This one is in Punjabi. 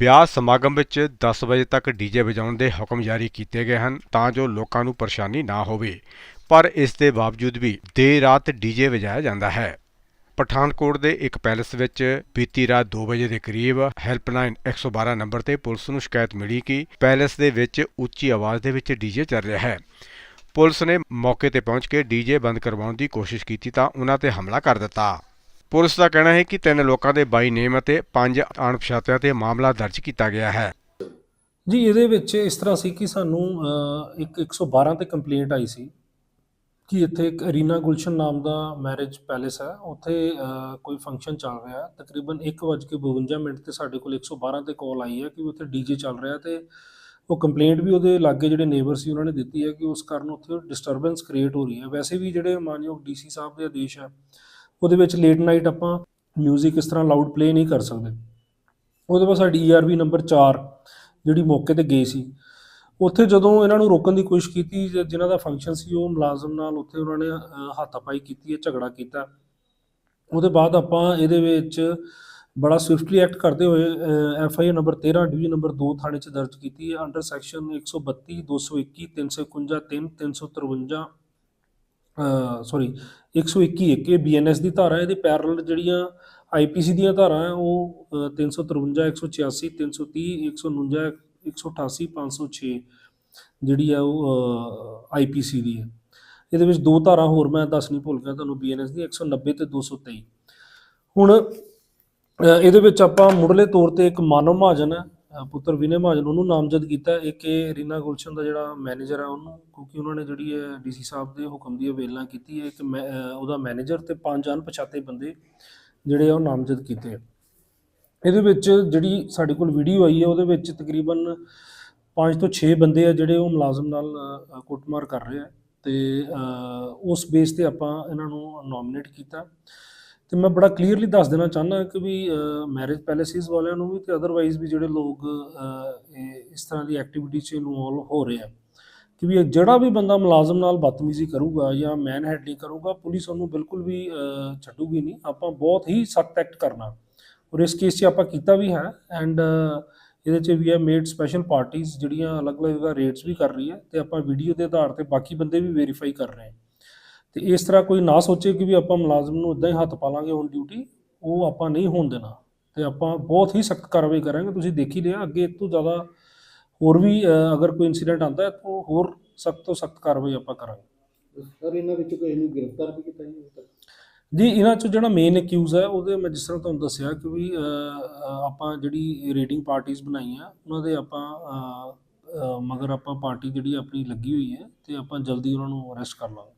ਵਿਆਹ ਸਮਾਗਮ ਵਿੱਚ 10 ਵਜੇ ਤੱਕ ਡੀਜੇ ਵਜਾਉਣ ਦੇ ਹੁਕਮ ਜਾਰੀ ਕੀਤੇ ਗਏ ਹਨ, ਤਾਂ ਜੋ ਲੋਕਾਂ ਨੂੰ ਪਰੇਸ਼ਾਨੀ ਨਾ ਹੋਵੇ। ਪਰ ਇਸ ਦੇ ਬਾਵਜੂਦ ਵੀ ਦੇਰ ਰਾਤ ਡੀਜੇ ਵਜਾਇਆ ਜਾਂਦਾ ਹੈ। ਪਠਾਨਕੋਟ ਦੇ ਇੱਕ ਪੈਲਸ ਵਿੱਚ ਬੀਤੀ ਰਾਤ 2 ਵਜੇ ਦੇ ਕਰੀਬ ਹੈਲਪਲਾਈਨ 112 ਨੰਬਰ ਤੇ ਪੁਲਿਸ ਨੂੰ ਸ਼ਿਕਾਇਤ ਮਿਲੀ ਕਿ ਪੈਲਸ ਦੇ ਵਿੱਚ ਉੱਚੀ ਆਵਾਜ਼ ਦੇ ਵਿੱਚ ਡੀਜੇ ਚੱਲ ਰਿਹਾ ਹੈ। ਪੁਲਿਸ ਨੇ ਮੌਕੇ ਤੇ ਪਹੁੰਚ ਕੇ ਡੀਜੇ ਬੰਦ ਕਰਵਾਉਣ ਦੀ ਕੋਸ਼ਿਸ਼ ਕੀਤੀ ਤਾਂ ਉਹਨਾਂ ਤੇ ਹਮਲਾ ਕਰ ਦਿੱਤਾ। ਪੁਲਿਸ ਦਾ ਕਹਿਣਾ ਹੈ ਕਿ ਤਿੰਨ ਲੋਕਾਂ ਦੇ ਬਾਈ ਨੇਮ ਅਤੇ ਪੰਜ ਅਣਪਛਾਤਿਆਂ ਤੇ ਮਾਮਲਾ ਦਰਜ ਕੀਤਾ ਗਿਆ ਹੈ। ਜੀ ਇਹਦੇ ਵਿੱਚ ਇਸ ਤਰ੍ਹਾਂ ਸੀ ਕਿ ਸਾਨੂੰ ਅ, ਇੱਕ 112 ਤੇ ਕੰਪਲੇਂਟ ਆਈ ਸੀ ਕਿ ਇੱਥੇ ਇੱਕ ਅਰੀਨਾ ਗੁਲਸ਼ਨ ਨਾਮ ਦਾ ਮੈਰਿਜ ਪੈਲੇਸ ਹੈ। ਉੱਥੇ ਕੋਈ ਫੰਕਸ਼ਨ ਚੱਲ ਰਿਹਾ ਹੈ। ਤਕਰੀਬਨ 1:52 ਮਿੰਟ ਤੇ ਸਾਡੇ ਕੋਲ 112 ਤੇ ਕਾਲ ਆਈ ਹੈ ਕਿ ਉੱਥੇ ਡੀਜੇ ਚੱਲ ਰਿਹਾ ਤੇ ਉਹ ਕੰਪਲੇਂਟ ਵੀ ਉਹਦੇ ਲਾਗੇ ਜਿਹੜੇ ਨੇਬਰ ਸੀ ਉਹਨਾਂ ਨੇ ਦਿੱਤੀ ਹੈ ਕਿ ਉਸ ਕਾਰਨ ਉੱਥੇ ਡਿਸਟਰਬੈਂਸ ਕ੍ਰੀਏਟ ਹੋ ਰਹੀ ਹੈ। ਵੈਸੇ ਵੀ ਜਿਹੜੇ ਮਾਨਯੋਗ ਡੀਸੀ ਸਾਹਿਬ ਦੇ ਆਦੇਸ਼ ਹੈ ਉਹਦੇ ਵਿੱਚ ਲੇਟ ਨਾਈਟ ਆਪਾਂ 뮤직 ਇਸ ਤਰ੍ਹਾਂ ਲਾਊਡ ਪਲੇ ਨਹੀਂ ਕਰ ਸਕਦੇ। ਉਹਦੇ ਬਾਅਦ ਸਾਡੀ ਈਆਰਵੀ ਨੰਬਰ 4 ਜਿਹੜੀ ਮੌਕੇ ਤੇ ਗਈ ਸੀ। ਉੱਥੇ ਜਦੋਂ ਇਹਨਾਂ ਨੂੰ ਰੋਕਣ ਦੀ ਕੋਸ਼ਿਸ਼ ਕੀਤੀ, ਜ- ਜਿਨ੍ਹਾਂ ਦਾ ਫੰਕਸ਼ਨ ਸੀ, ਉਹ ਮੁਲਾਜ਼ਮ ਨਾਲ ਉੱਥੇ ਉਹਨਾਂ ਨੇ ਹੱਥਾਪਾਈ ਕੀਤੀ ਹੈ, ਝਗੜਾ ਕੀਤਾ। ਉਹਦੇ ਬਾਅਦ ਆਪਾਂ ਇਹਦੇ ਵਿੱਚ ਬੜਾ ਸਵਿਫਟਲੀ ਐਕਟ ਕਰਦੇ ਹੋਏ F I R number 13 division number 2 ਥਾਣੇ 'ਚ ਦਰਜ ਕੀਤੀ ਹੈ। ਅੰਡਰ ਸੈਕਸ਼ਨ 132 221 351 3 353 ਸੌਰੀ 121 ਇੱਕ ਇਹ ਬੀਐਨਐਸ ਦੀ ਧਾਰਾ ਇਹਦੇ ਪੈਰਲਲ ਜਿਹੜੀਆਂ ਆਈਪੀਸੀ ਦੀਆਂ ਧਾਰਾ ਹੈ ਉਹ ਅ, 353 186 330 149 188 506 ਜਿਹੜੀ ਆ ਉਹ ਆਈਪੀਸੀ ਦੀ ਹੈ। ਇਹਦੇ ਵਿੱਚ ਦੋ ਧਾਰਾ ਹੋਰ ਮੈਂ ਦੱਸਣੀ ਭੁੱਲ ਗਿਆ ਤੁਹਾਨੂੰ ਬੀਐਨਐਸ ਦੀ 190 ਤੇ 223 ਹੁਣ ਇਹਦੇ ਵਿੱਚ ਆਪਾਂ ਮੁੱਢਲੇ ਤੌਰ ਤੇ ਇੱਕ ਮਾਨਵ ਮਹਾਜਨ ਹੈ ਪੁੱਤਰ ਵਿਨੇ ਮਹਾਜਨ ਉਹਨੂੰ ਨਾਮਜ਼ਦ ਕੀਤਾ ਹੈ। ਇੱਕ ਇਹ ਰੀਨਾ ਗੁਲਸ਼ਨ ਦਾ ਜਿਹੜਾ ਮੈਨੇਜਰ ਹੈ ਉਹਨੂੰ ਕਿਉਂਕਿ ਉਹਨਾਂ ਨੇ ਜਿਹੜੀ ਹੈ ਡੀਸੀ ਸਾਹਿਬ ਦੇ ਹੁਕਮ ਦੀ ਅਵੇਲਨਾ ਕੀਤੀ ਹੈ ਇੱਕ ਮੈਂ- ਉਹਦਾ ਮੈਨੇਜਰ ਤੇ ਪੰਜ ਅਣਪਛਾਤੇ ਬੰਦੇ ਜਿਹੜੇ ਆ ਉਹ ਨਾਮਜ਼ਦ ਕੀਤੇ ਆ। ਇਹਦੇ ਵਿੱਚ ਜਿਹੜੀ ਸਾਡੇ ਕੋਲ ਵੀਡੀਓ ਆਈ ਹੈ, ਉਹਦੇ ਵਿੱਚ ਤਕਰੀਬਨ 5 ਤੋਂ 6 ਬੰਦੇ ਆ ਜਿਹੜੇ ਉਹ ਮੁਲਾਜ਼ਮ ਨਾਲ ਕੁੱਟਮਾਰ ਕਰ ਰਹੇ ਆ ਤੇ ਉਸ ਬੇਸ ਤੇ ਆਪਾਂ ਇਹਨਾਂ ਨੂੰ ਨੋਮੀਨੇਟ ਕੀਤਾ ਤੇ ਮੈਂ ਬੜਾ ਕਲੀਅਰਲੀ ਦੱਸ ਦੇਣਾ ਚਾਹੁੰਦਾ ਕਿ ਵੀ ਮੈਰਿਜ ਪੈਲੇਸਿਸ ਵਾਲਿਆਂ ਨੂੰ ਵੀ ਤੇ ਅਦਰਵਾਈਜ਼ ਵੀ ਜਿਹੜੇ ਲੋਕ ਇਹ ਇਸ ਤਰ੍ਹਾਂ ਦੀ ਐਕਟੀਵਿਟੀ 'ਚ ਇਨਵੋਲਵ ਹੋ ਰਹੇ ਆ ਕਿ ਵੀ ਜਿਹੜਾ ਵੀ ਬੰਦਾ ਮੁਲਾਜ਼ਮ ਨਾਲ ਬਦਤਮੀਜ਼ੀ ਕਰੂਗਾ ਜਾਂ ਮੈਨ ਹੈਡਲੀ ਕਰੂਗਾ, ਪੁਲਿਸ ਉਹਨੂੰ ਬਿਲਕੁਲ ਵੀ ਛੱਡੂਗੀ ਨਹੀਂ। ਆਪਾਂ ਬਹੁਤ ਹੀ ਸਖਤ ਐਕਟ ਕਰਨਾ। ਔਰ ਇਸ ਕੇਸ 'ਚ ਆਪਾਂ ਕੀਤਾ ਵੀ ਹੈ ਐਂਡ ਇਹਦੇ 'ਚ ਵੀ ਹੈ ਮੇਡ ਸਪੈਸ਼ਲ ਪਾਰਟੀਆਂ ਜਿਹੜੀਆਂ ਅਲੱਗ-ਅਲੱਗ ਦਾ ਰੇਟਸ ਵੀ ਕਰ ਰਹੀ ਹੈ ਤੇ ਆਪਾਂ ਵੀਡੀਓ ਦੇ ਆਧਾਰ ਤੇ ਬਾਕੀ ਬੰਦੇ ਵੀ ਵੈਰੀਫਾਈ ਕਰ ਰਹੇ ਹਾਂ। ਤੇ ਇਸ ਤਰ੍ਹਾਂ ਕੋਈ ਨਾ ਸੋਚੇ ਕਿ ਵੀ ਆਪਾਂ ਮੁਲਾਜ਼ਮ ਨੂੰ ਇਦਾਂ ਹੀ ਹੱਥ ਪਾ ਲਾਂਗੇ ਔਨ ਡਿਊਟੀ ਉਹ ਆਪਾਂ ਨਹੀਂ ਹੋਣ ਦੇਣਾ। ਤੇ ਆਪਾਂ ਬਹੁਤ ਹੀ ਸਖਤ ਕਾਰਵਾਈ ਕਰਾਂਗੇ। ਤੁਸੀਂ ਦੇਖ ਹੀ ਲਿਆ ਅੱਗੇ ਇਸ ਤੋਂ ਜ਼ਿਆਦਾ ਹੋਰ ਵੀ ਅਗਰ ਕੋਈ ਇਨਸੀਡੈਂਟ ਆਉਂਦਾ ਹੈ ਤਾਂ ਹੋਰ ਸਖਤ ਤੋਂ ਸਖਤ ਕਾਰਵਾਈ ਆਪਾਂ ਕਰਾਂਗੇ। ਸਰ ਇਹਨਾਂ ਵਿੱਚ ਕੋਈ ਨੂੰ ਗ੍ਰਿਫਤਾਰ ਵੀ ਕੀਤਾ ਜੀ ਜੀ ਇਹਨਾਂ ਚੋਂ ਜਿਹੜਾ ਮੇਨ ਅਕਿਊਜ਼ ਹੈ ਉਹਦੇ ਮੈਂ ਜਿਸ ਤਰ੍ਹਾਂ ਤੁਹਾਨੂੰ ਦੱਸਿਆ ਕਿ ਵੀ ਆਪਾਂ ਜਿਹੜੀ ਰੇਡਿੰਗ ਪਾਰਟੀਆਂ ਬਣਾਈਆਂ ਉਹਨਾਂ ਦੇ ਆਪਾਂ ਮਗਰ ਆਪਾਂ ਪਾਰਟੀ ਜਿਹੜੀ ਆਪਣੀ ਲੱਗੀ ਹੋਈ ਹੈ ਤੇ ਆਪਾਂ ਜਲਦੀ ਉਹਨਾਂ ਨੂੰ ਅਰੈਸਟ ਕਰ ਲਾਂਗੇ।